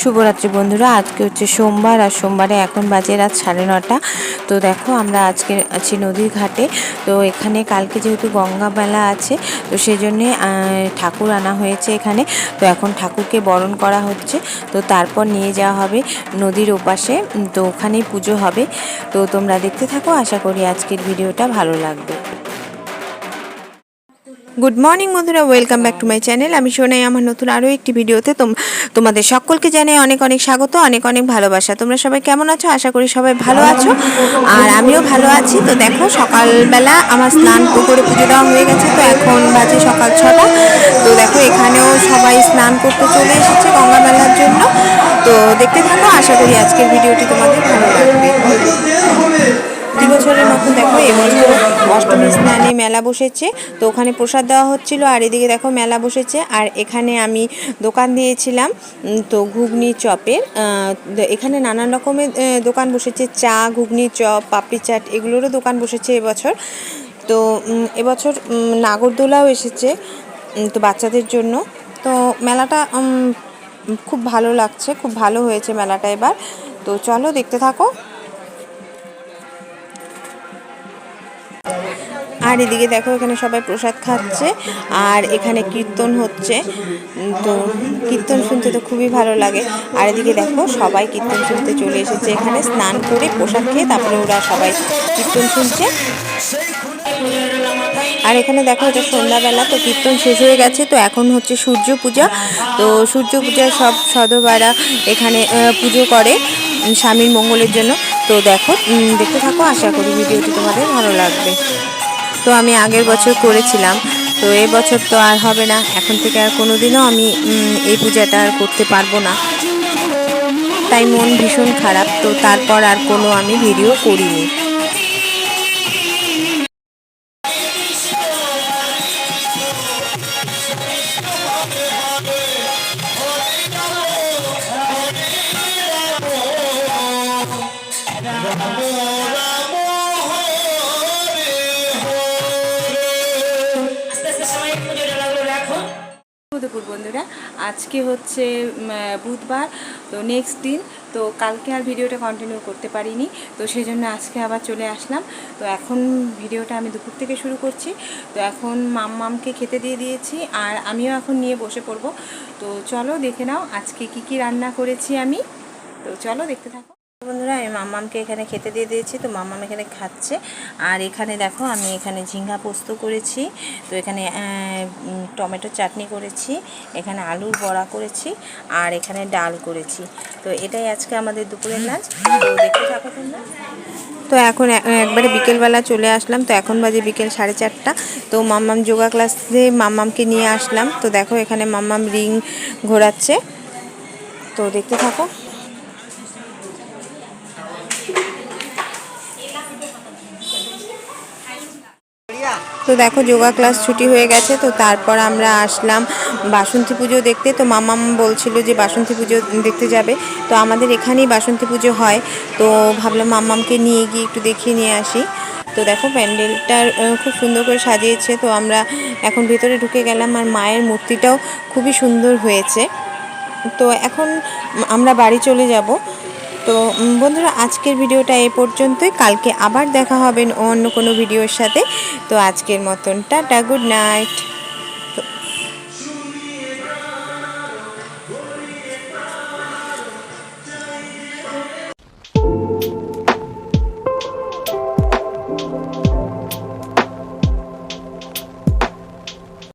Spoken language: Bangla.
শুভরাত্রি বন্ধুরা। আজকে হচ্ছে সোমবার আর সোমবারে এখন বাজে রাত সাড়ে নটা। তো দেখো আমরা আজকে আছি নদীর ঘাটে। তো এখানে কালকে যেহেতু গঙ্গা মেলা আছে, তো সেই জন্যে ঠাকুর আনা হয়েছে এখানে। তো এখন ঠাকুরকে বরণ করা হচ্ছে। তো তারপর নিয়ে যাওয়া হবে নদীর ওপাশে। তো ওখানেই পুজো হবে। তো তোমরা দেখতে থাকো। আশা করি আজকের ভিডিওটা ভালো লাগবে। গুড মর্নিং বন্ধুরা। Welcome back to my channel আমি শোনাই আমার নতুন আরও একটি ভিডিওতে তোম- তোমাদের সকলকে জানাই অনেক অনেক স্বাগত, অনেক অনেক ভালোবাসা। তোমরা সবাই কেমন আছো? আশা করি সবাই ভালো আছো। আর আমিও ভালো আছি। তো দেখো, সকালবেলা আমার স্নান করে পুজো দেওয়া হয়ে গেছে। তো এখন বাজে সকাল ছটা। তো দেখো, এখানেও সবাই স্নান করতে চলে এসেছে গঙ্গা মেলার জন্য। তো দেখতে থাকো, আশা করি আজকের ভিডিওটি তোমাদের ভালো লাগবে। বছরের মতন দেখো এবছর অষ্টমী স্নানে মেলা বসেছে, তো ওখানে প্রসাদ দেওয়া হচ্ছিল, আর এদিকে দেখো মেলা বসেছে, আর এখানে আমি দোকান দিয়েছিলাম তো ঘুগনি চপের এখানে নানান রকমের দোকান বসেছে, চা, ঘুগনি চপ, পাপড়ি চাট, এগুলোরও দোকান বসেছে এবছর তো এবছর নাগরদোলাও এসেছে তো বাচ্চাদের জন্য। তো মেলাটা খুব ভালো লাগছে, খুব ভালো হয়েছে মেলাটা এবার। তো চলো দেখতে থাকো। আর এদিকে দেখো, এখানে সবাই প্রসাদ খাচ্ছে আর এখানে কীর্তন হচ্ছে। তো কীর্তন শুনতে তো খুবই ভালো লাগে। আর এদিকে দেখো, সবাই কীর্তন শুনতে চলে এসেছে এখানে। স্নান করে প্রসাদ খেয়ে তারপরে ওরা সবাই কীর্তন শুনছে। আর এখানে দেখো, এটা সন্ধ্যাবেলা, তো কীর্তন শেষ হয়ে গেছে, তো এখন হচ্ছে সূর্য পূজা। তো সূর্য পূজায় সব সদবারা এখানে পুজো করে স্বামীর মঙ্গলের জন্য। তো দেখো দেখতে থাকো, আশা করি ভিডিওটি তোমাদের ভালো লাগবে। তো আমি আগের বছর করেছিলাম, তো এই বছর তো আর হবে না, এখন থেকে আর কোনো দিনও আমি এই পূজাটা আর করতে পারব না। তাই মন ভীষণ খারাপ, তো তারপর আর কোনো আমি ভিডিও করিনি। বন্ধুরা, আজকে হচ্ছে বুধবার, তো নেক্সট দিন, তো কালকে আর ভিডিওটা কন্টিনিউ করতে পারিনি, তো সেই জন্য আজকে আবার চলে আসলাম। তো এখন ভিডিওটা আমি দুপুর থেকে শুরু করছি, তো এখন মাম্মামকে খেতে দিয়ে দিয়েছি, আর আমিও এখন নিয়ে বসে পড়ব। তো চলো দেখে নাও আজকে কি কি রান্না করেছি আমি। তো চলো দেখতে থাকো। বন্ধুরা, আমি মাম্মামকে এখানে খেতে দিয়ে দিয়েছি, তো মাম্মাম এখানে খাচ্ছে। আর এখানে দেখো, আমি এখানে ঝিঙ্গা পোস্ত করেছি, তো এখানে টমেটো চাটনি করেছি, এখানে আলুর বড়া করেছি, আর এখানে ডাল করেছি। তো এটাই আজকে আমাদের দুপুরের লাঞ্চ। তো দেখতে থাকো তোমরা। তো এখন একবারে বিকেলবেলা চলে আসলাম, তো এখন বাজে বিকেল সাড়ে চারটা। তো মাম্মাম যোগা ক্লাসে মাম্মামকে নিয়ে আসলাম। তো দেখো, এখানে মাম্মাম রিং ঘোরাচ্ছে। তো দেখতে থাকো। তো দেখো যোগা ক্লাস ছুটি হয়ে গেছে তো তারপর আমরা আসলাম বাসন্তী পুজো দেখতে। তো মামাম বলছিল যে বাসন্তী পুজো দেখতে যাবে। তো আমাদের এখানেই বাসন্তী পুজো হয়। তো ভাবলাম মাম্মামকে নিয়ে গিয়ে একটু দেখিয়ে নিয়ে আসি। তো দেখো প্যান্ডেলটার আহ, খুব সুন্দর করে সাজিয়েছে। তো আমরা এখন ভেতরে ঢুকে গেলাম আর মায়ের মূর্তিটাও খুবই সুন্দর হয়েছে। তো এখন আমরা বাড়ি চলে যাব। তো বন্ধুরা, আজকের ভিডিওটা এ পর্যন্তই। কালকে আবার দেখা হবে অন্য কোনো ভিডিওর সাথে। তো আজকের মতন, টাটা, গুড নাইট।